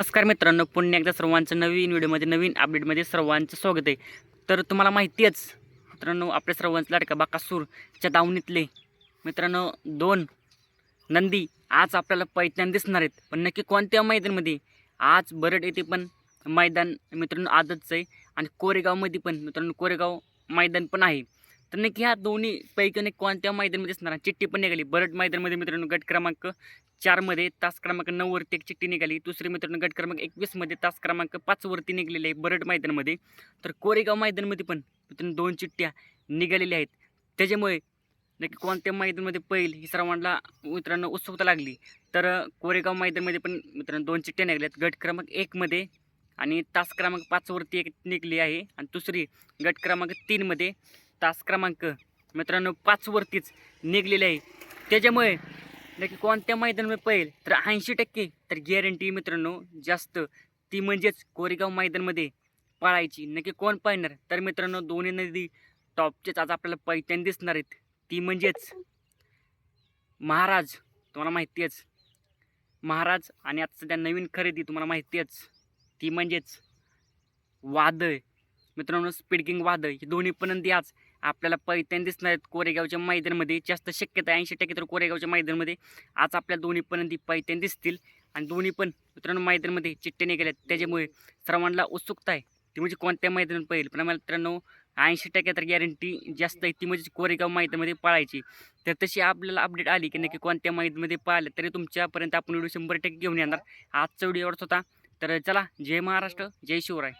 नमस्कार मित्रांनो पुन्हा एकदा सर्वांचं नवीन व्हिडिओमध्ये नवीन अपडेटमध्ये सर्वांचं स्वागत आहे. तर तुम्हाला माहिती आहेच मित्रांनो आपल्या सर्वांचा लाडका बाकासूरच्या दावणीतले मित्रांनो दोन नंदी आज आपल्याला पैठण दिसणार आहेत. पण नक्की कोणत्या मैदानमध्ये? आज बरड येथे पण मैदान मित्रांनो आजच आहे. आणि कोरेगावमध्ये पण मित्रांनो कोरेगाव मैदान पण आहे. तर नक्की ह्या दोन्ही पैकी अनेक कोणत्या मैदानमध्ये असणार चिठ्ठी पण निघाली. बरड मैदानमध्ये मित्रांनो गट क्रमांक चारमध्ये तास क्रमांक नऊवरती एक चिठ्ठी निघाली. दुसरी मित्रांनो गट क्रमांक एकवीसमध्ये तास क्रमांक पाचवरती निघलेली आहे बरड मैदानमध्ये. तर कोरेगाव मैदानमध्ये पण मित्रांनो दोन चिठ्ठ्या निघालेल्या आहेत. त्याच्यामुळे नक्की कोणत्या मैदानमध्ये पहिल ही सर्वांना मित्रांनो उत्सुकता लागली. तर कोरेगाव मैदानमध्ये पण मित्रांनो दोन चिठ्ठ्या निघाल्यात गट क्रमांक एकमध्ये आणि तास क्रमांक पाचवरती एक निघली आहे. आणि दुसरी गट क्रमांक तीनमध्ये तास क्रमांक मित्रांनो पाचवरतीच निघलेले आहे. त्याच्यामुळे नक्की कोणत्या मैदानामध्ये पहिल तर ऐंशी टक्के तर गॅरंटी मित्रांनो जास्त. ती म्हणजेच कोरेगाव मैदानमध्ये पाळायची. नक्की कोण पाळणार? तर मित्रांनो दोन्ही नदी टॉपचेच आज आपल्याला पैठण दिसणार आहेत. ती म्हणजेच महाराज तुम्हाला माहिती आहेच. महाराज आणि आता सध्या नवीन खरेदी तुम्हाला माहिती आहेच. ती म्हणजेच वादळ. मित्रांनो स्पीड किंग वादळ. ही दोन्ही पण नदी आज आपल्याला पैठण दिसणार आहेत कोरेगावच्या मैदानमध्ये. जास्त शक्यता ऐंशी टक्के तर कोरेगावच्या मैदानमध्ये. आज आपल्या दोन्ही पण ती पैठण दिसतील. आणि दोन्ही पण मित्रांनो मैदानमध्ये चिठ्ठे निघाल्यात त्याच्यामुळे सर्वांना उत्सुकता आहे. ती म्हणजे कोणत्या मैदानात पाहिजे पण आम्हाला मित्रांनो ऐंशी टक्के तर गॅरंटी जास्त आहे. ती म्हणजे कोरेगाव मैदानामध्ये पाळायची. तर तशी आपल्याला अपडेट आली की नक्की कोणत्या मैदानामध्ये पाळलं तरी तुमच्यापर्यंत आपण व्हिडिओ शंभर टक्के घेऊन येणार. आजचा व्हिडिओ एवढाच होता. तर चला जय महाराष्ट्र जय शिवराय.